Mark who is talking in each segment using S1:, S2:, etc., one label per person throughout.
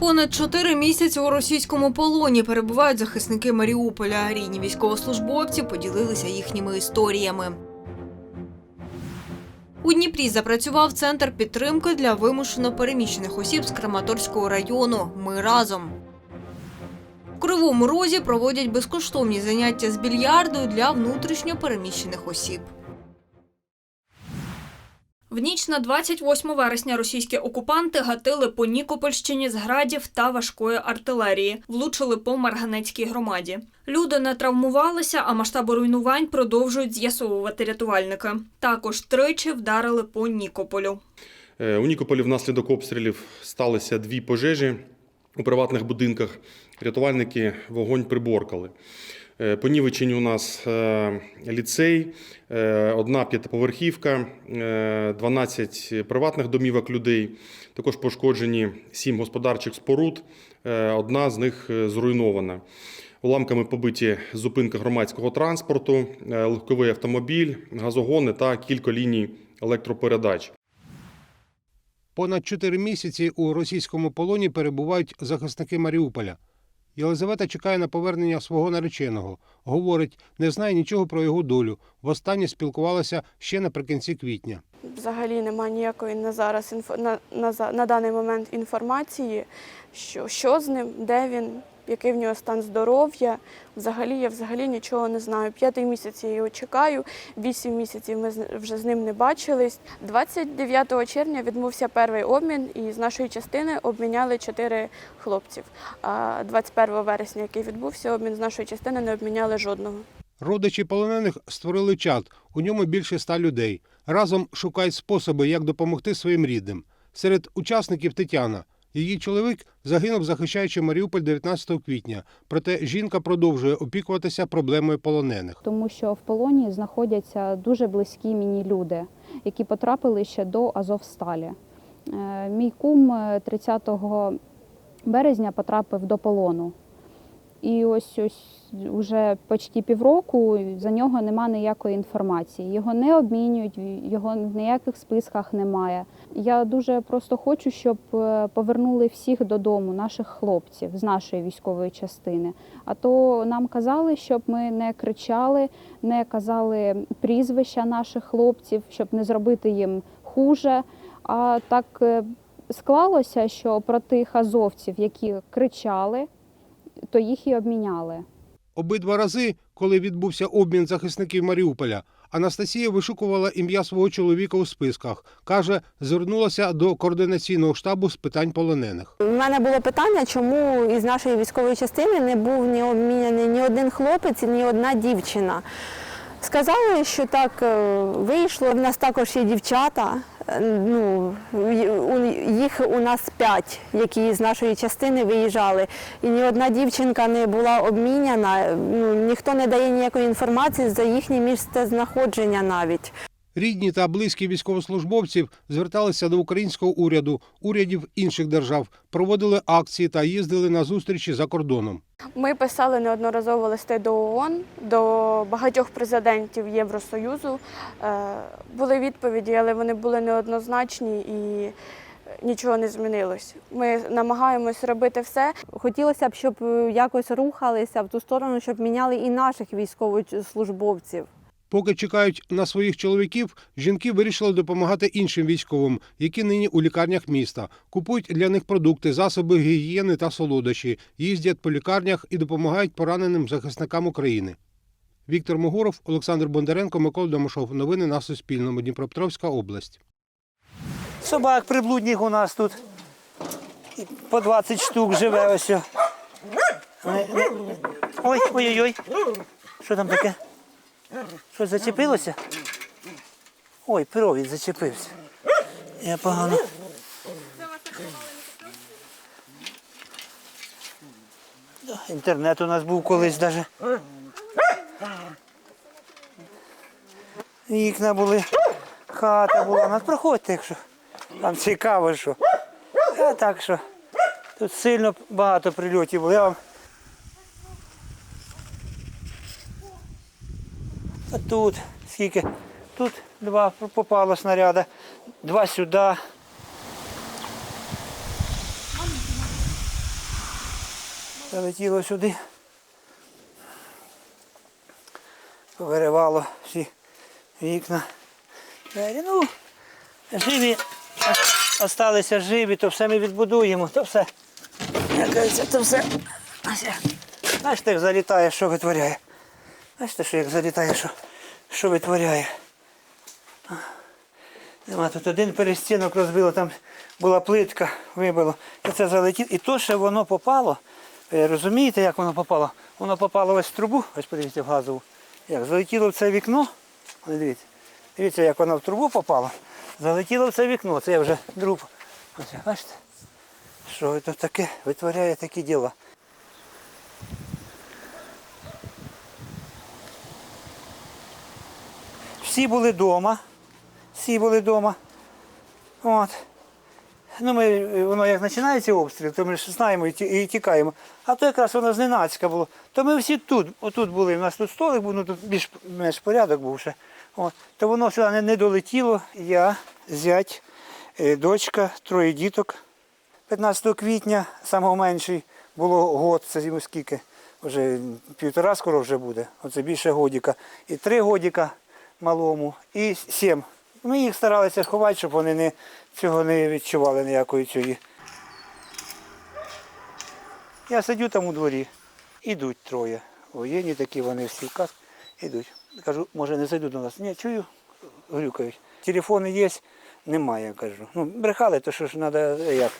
S1: Понад чотири місяці у російському полоні перебувають захисники Маріуполя. Рідні військовослужбовці поділилися їхніми історіями. У Дніпрі запрацював центр підтримки для вимушено переміщених осіб з Краматорського району. Ми разом. В Кривому Розі проводять безкоштовні заняття з більярду для внутрішньо переміщених осіб. В ніч на 28 вересня російські окупанти гатили по Нікопольщині з градів та важкої артилерії, влучили по Марганецькій громаді. Люди не травмувалися, а масштаби руйнувань продовжують з'ясовувати рятувальники. Також тричі вдарили по Нікополю.
S2: Е, У Нікополі внаслідок обстрілів сталися дві пожежі у приватних будинках. Рятувальники вогонь приборкали. Е, Понівечені у нас е, ліцей, е, одна п'ятиповерхівка, е, 12 приватних домівок людей. Також пошкоджені 7 господарчих споруд, одна з них зруйнована. Уламками побиті зупинка громадського транспорту, легковий автомобіль, газогони та кілька ліній електропередач.
S3: Понад чотири місяці у російському полоні перебувають захисники Маріуполя. Єлизавета чекає на повернення свого нареченого. Говорить, не знає нічого про його долю. Востаннє спілкувалася ще наприкінці квітня.
S4: Взагалі немає ніякої на зараз на, на, на даний момент інформації, що, що з ним, де він, який в нього стан здоров'я. Взагалі я взагалі нічого не знаю. П'ятий місяць я його чекаю, вісім місяців ми вже з ним не бачились. 29 червня відбувся перший обмін, і з нашої частини обміняли чотири хлопців. А 21 вересня, який відбувся обмін, з нашої частини не обміняли жодного.
S3: Родичі полонених створили чат. У ньому більше ста людей. Разом шукають способи, як допомогти своїм рідним. Серед учасників Тетяна. Її чоловік загинув, захищаючи Маріуполь 19 квітня. Проте жінка продовжує опікуватися проблемою полонених.
S5: тому що в полоні знаходяться дуже близькі мені люди, які потрапили ще до Азовсталі. Е, Мій кум е, 30 березня потрапив до полону. І ось ось уже почти півроку за нього нема ніякої інформації. Його не обмінюють, його в ніяких списках немає. Я дуже просто хочу, щоб е, повернули всіх додому, наших хлопців з нашої військової частини. А то нам казали, щоб ми не кричали, не казали прізвища наших хлопців, щоб не зробити їм хуже. А так е, склалося, що про тих азовців, які кричали, то їх і обміняли.
S3: Обидва рази, коли відбувся обмін захисників Маріуполя, Анастасія вишукувала ім'я свого чоловіка у списках. Каже, звернулася до координаційного штабу з питань полонених.
S6: У мене було питання, чому із нашої військової частини не був ні обміняний ні один хлопець, ні одна дівчина. Сказали, що так е, вийшло. У нас також є дівчата. е, Ну, їх у нас п'ять, які з нашої частини виїжджали. І ні одна дівчинка не була обміняна. Ну, ніхто не дає ніякої інформації за їхнє місце знаходження навіть.
S3: Рідні та близькі військовослужбовців зверталися до українського уряду, урядів інших держав, проводили акції та їздили на зустрічі за кордоном.
S4: Ми писали неодноразово листи до ООН, до багатьох президентів Євросоюзу. Е, Були відповіді, але вони були неоднозначні і нічого не змінилось. Ми намагаємось робити все.
S6: Хотілося б, щоб е, якось рухалися в ту сторону, щоб міняли і наших військовослужбовців.
S3: Поки чекають на своїх чоловіків, жінки вирішили допомагати іншим військовим, які нині у лікарнях міста. Купують для них продукти, засоби гігієни та солодощі, їздять по лікарнях і допомагають пораненим захисникам України. Віктор Могоров, Олександр Бондаренко, Микола Домашов. Новини на Суспільному. Дніпропетровська область.
S7: Собак приблудних у нас тут. По 20 штук живе ось. ой-ой-ой. Що там таке? Щось зачепилося? Ой, провід зачепився. Я погано. Інтернет у нас був колись навіть. Вікна були, хата була. Ну, проходьте, якщо вам цікаво, що. А так що тут сильно багато прильотів було. Я вам. А тут скільки? Тут два попало снаряда, два сюди. залетіло сюди. Повиривало всі вікна. Ну, живі, осталися живі, то все ми відбудуємо, то все. Як кажеться, то все. Бачите, як залітає, що витворяє. Бачите, що як залітає, що, що витворяє. Нема тут один перестінок розбило, там була плитка, вибило. І це залетіло. І то, що воно попало, розумієте, як воно попало? Воно попало ось в трубу, ось подивіться в газову. Як залетіло в це вікно, дивіться, дивіться, як воно в трубу попало, залетіло в це вікно, це я вже друг. Бачите? Що це таке витворяє такі діла. Всі були вдома. Всі були вдома. От. Ну, ми, воно як починається обстріл, то ми ж знаємо і, тікаємо. А то якраз воно зненацька було. То ми всі тут, отут були. У нас тут столик був, ну тут більш менш порядок був ще. От. То воно сюди не, не долетіло. Я, зять, е, дочка, троє діток. 15 квітня, самого менший, було год, це йому скільки, вже півтора скоро вже буде, оце більше годіка. І три годіка малому, і сім. Ми їх старалися ховати, щоб вони не, цього не відчували ніякої цієї. Я сидю там у дворі, ідуть троє. Воєнні такі вони всі в касках, ідуть. Кажу, може не зайду до нас. Ні, чую, грюкають. Телефони є, немає, кажу. Ну, брехали, то що ж треба, як,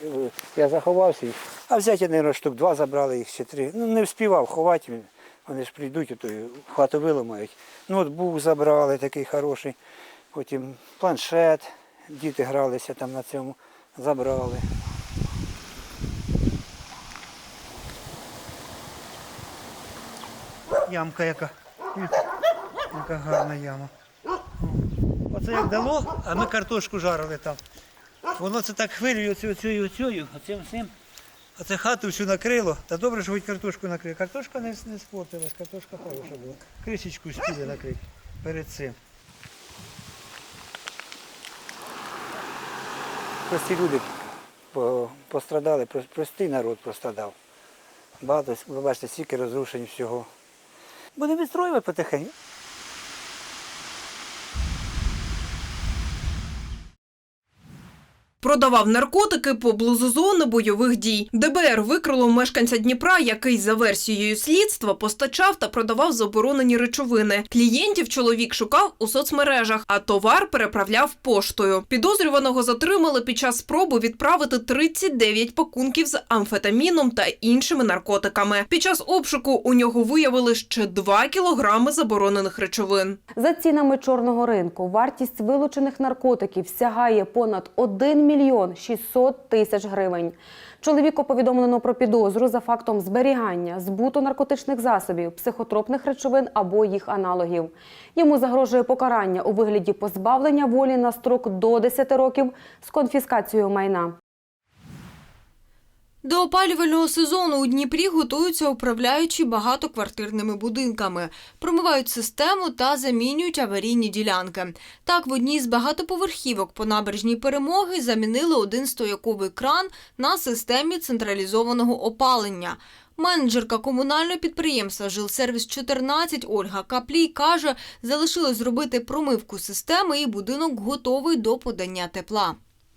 S7: я заховався, їх. а взяти, мабуть, штук два забрали їх чи три. Ну, не вспівав ховати. Вони ж прийдуть, ото хату виламають. Ноутбук забрали, такий хороший, потім планшет, діти гралися там на цьому, забрали. Ямка яка. Яка гарна яма. Оце як дало, а ми картошку жарили там. Воно це так хвилює оцю, оцю, оцю, оцим всім. Оце хату всю накрило. Та добре, що хоч картошку накрили. Картошка не, не спортилась, картошка хороша була. Кришечку спіли накрити перед цим. Прості люди пострадали, простий народ пострадав. Багато, ви бачите, стільки розрушень всього. Будемо відстроювати потихеньку.
S8: Продавав наркотики поблизу зони бойових дій. ДБР викрило мешканця Дніпра, який за версією слідства постачав та продавав заборонені речовини. Клієнтів чоловік шукав у соцмережах, а товар переправляв поштою. Підозрюваного затримали під час спроби відправити 39 пакунків з амфетаміном та іншими наркотиками. Під час обшуку у нього виявили ще 2 кілограми заборонених речовин.
S9: За цінами чорного ринку вартість вилучених наркотиків сягає понад 1 мільйон 600 тисяч гривень. Чоловіку повідомлено про підозру за фактом зберігання, збуту наркотичних засобів, психотропних речовин або їх аналогів. Йому загрожує покарання у вигляді позбавлення волі на строк до 10 років з конфіскацією майна.
S1: До опалювального сезону у Дніпрі готуються управляючі багатоквартирними будинками, промивають систему та замінюють аварійні ділянки. Так, в одній з багатоповерхівок по набережній перемоги замінили один стояковий кран на системі централізованого опалення. Менеджерка комунального підприємства Жилсервіс 14 Ольга Каплій каже, залишилось зробити промивку системи і будинок готовий до подання тепла.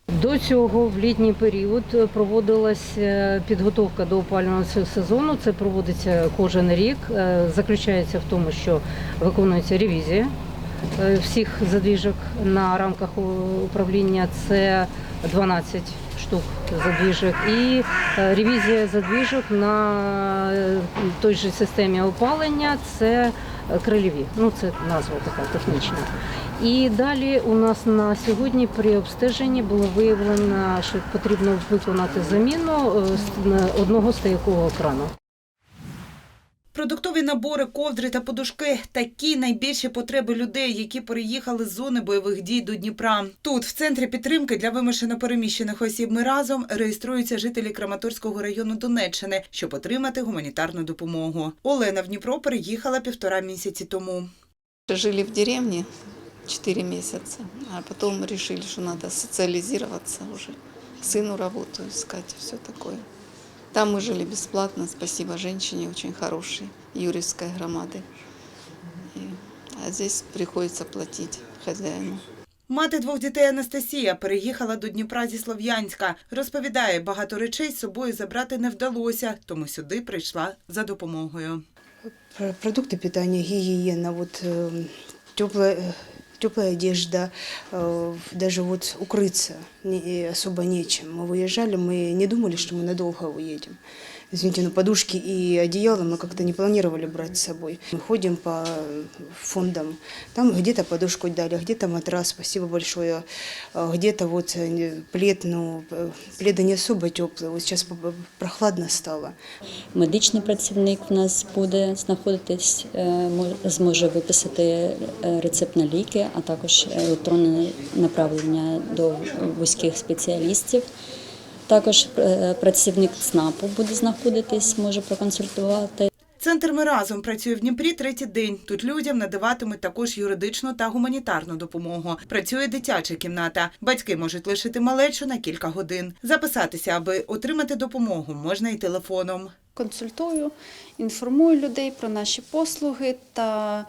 S10: До цього в літній період проводилась е, підготовка до опалювального сезону. Це проводиться кожен рік. Е, Заключається в тому, що виконується ревізія е, всіх задвіжок на рамках управління. Це 12 штук задвіжок і ревізія задвіжок на той же системі опалення. Це крильові. Ну це назва така технічна. І далі у нас на сьогодні при обстеженні було виявлено, що потрібно виконати заміну е, одного стоякового крану.
S11: Продуктові набори, ковдри та подушки такі найбільші потреби людей, які переїхали з зони бойових дій до Дніпра. Тут, в центрі підтримки для вимушено переміщених осіб, ми разом реєструються жителі Краматорського району Донеччини, щоб отримати гуманітарну допомогу. Олена в Дніпро переїхала півтора місяці тому.
S12: Жили в деревне 4 месяца, а потом решили, что надо социализироваться уже, сыну работу искать и все такое. Там мы жили бесплатно, спасибо женщине очень хорошей, Юрьевской громады. И- а здесь приходится платить хозяину.
S11: Мати двох дітей Анастасія переїхала до Дніпра зі Слов'янська. Розповідає, багато речей з собою забрати не вдалося, тому сюди прийшла за допомогою.
S13: Про- Продукты питания, гигиена, вот э, теплая, теплая одежда, э, даже вот укрыться не- особо нечем. Мы выезжали, мы не думали, что мы надолго уедем. Извините, но подушки и одеяло мы как-то не планировали брать с собой. Мы ходим по фондам, там где-то подушку дали, где-то матрас, спасибо большое, а где-то вот э, не- плед, ну, э, пледы не особо теплые, вот сейчас по- прохладно стало.
S14: Медичний працівник в нас буде знаходитись, е, мо- зможе виписати е, рецепт на ліки, а також електронне направлення до вузьких спеціалістів. Також е, працівник ЦНАПу буде знаходитись, може проконсультувати.
S11: Центр «Ми разом» працює в Дніпрі третій день. Тут людям надаватимуть також юридичну та гуманітарну допомогу. Працює дитяча кімната. Батьки можуть лишити малечу на кілька годин. Записатися, аби отримати допомогу, можна і телефоном.
S15: консультую, інформую людей про наші послуги та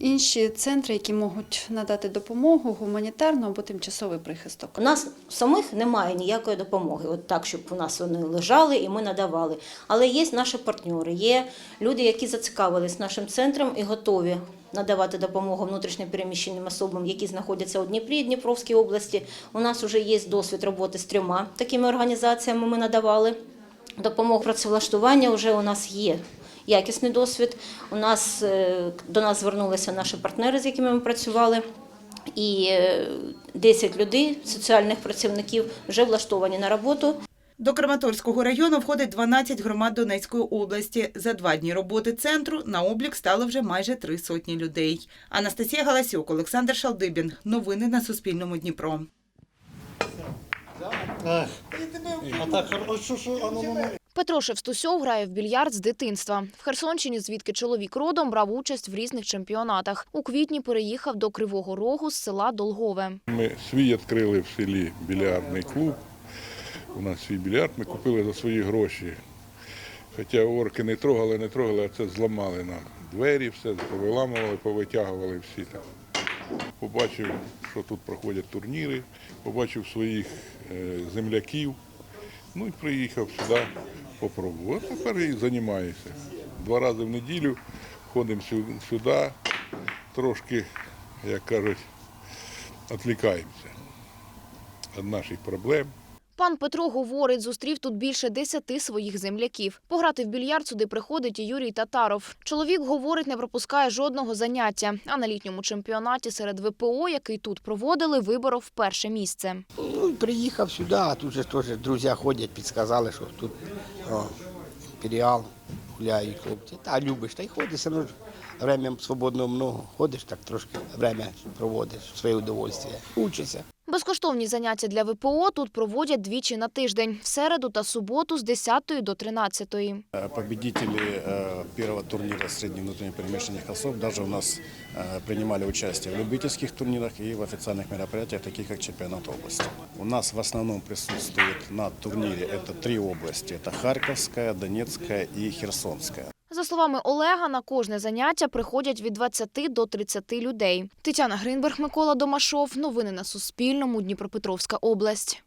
S15: інші центри, які можуть надати допомогу, гуманітарну або тимчасовий прихисток.
S16: У нас самих немає ніякої допомоги, от так, щоб у нас вони лежали і ми надавали. Але є наші партнери, є люди, які зацікавились нашим центром і готові надавати допомогу внутрішньопереміщеним особам, які знаходяться у Дніпрі Дніпровській області. У нас вже є досвід роботи з трьома такими організаціями. Ми надавали допомогу працевлаштування. Вже у нас є якісний досвід. У нас е, до нас звернулися наші партнери, з якими ми працювали. І е, 10 людей, соціальних працівників, вже влаштовані на роботу.
S11: До Краматорського району входить 12 громад Донецької області. За два дні роботи центру на облік стало вже майже три сотні людей. Анастасія Галасюк, Олександр Шалдибін. Новини на Суспільному Дніпро.
S17: Петро Шевстусьов грає в більярд з дитинства. В Херсонщині, звідки чоловік родом, брав участь в різних чемпіонатах. У квітні переїхав до Кривого Рогу з села Долгове.
S18: Ми свій відкрили в селі більярдний клуб. У нас свій більярд, ми купили за свої гроші. Хоча орки не трогали, не трогали, а це зламали нам. Двері, все повиламували, повитягували всі там. Побачив, що тут проходять турніри, побачив своїх е, земляків. Ну і приїхав сюди, попробував. А тепер і займаюся. Два рази в неділю ходимо сюди, трошки, як кажуть, відлікаємося від наших проблем.
S17: Пан Петро говорить, зустрів тут більше десяти своїх земляків. Пограти в більярд сюди приходить і Юрій Татаров. Чоловік говорить, не пропускає жодного заняття. А на літньому чемпіонаті серед ВПО, який тут проводили, виборов перше місце.
S19: Ну, приїхав сюди, а тут же теж друзі ходять, підсказали, що тут о, імперіал, гуляють хлопці. Та любиш, та й ходиш, все одно время свободного много. Ходиш так трошки, время проводиш, своє удовольствие. Учишся.
S17: Безкоштовні заняття для ВПО тут проводять двічі на тиждень – в середу та суботу з 10 до 13.
S20: Победители э, первого турнира средних внутренних перемещенных особ даже у нас э, принимали участие в любительских турнирах и в официальных мероприятиях, таких как чемпионат области. У нас в основном присутствует на турнире это три области. Это Харьковская, Донецкая и Херсонская.
S17: За словами Олега, на кожне заняття приходять від 20 до 30 людей. Тетяна Гринберг, Микола Домашов. Новини на Суспільному. Дніпропетровська область.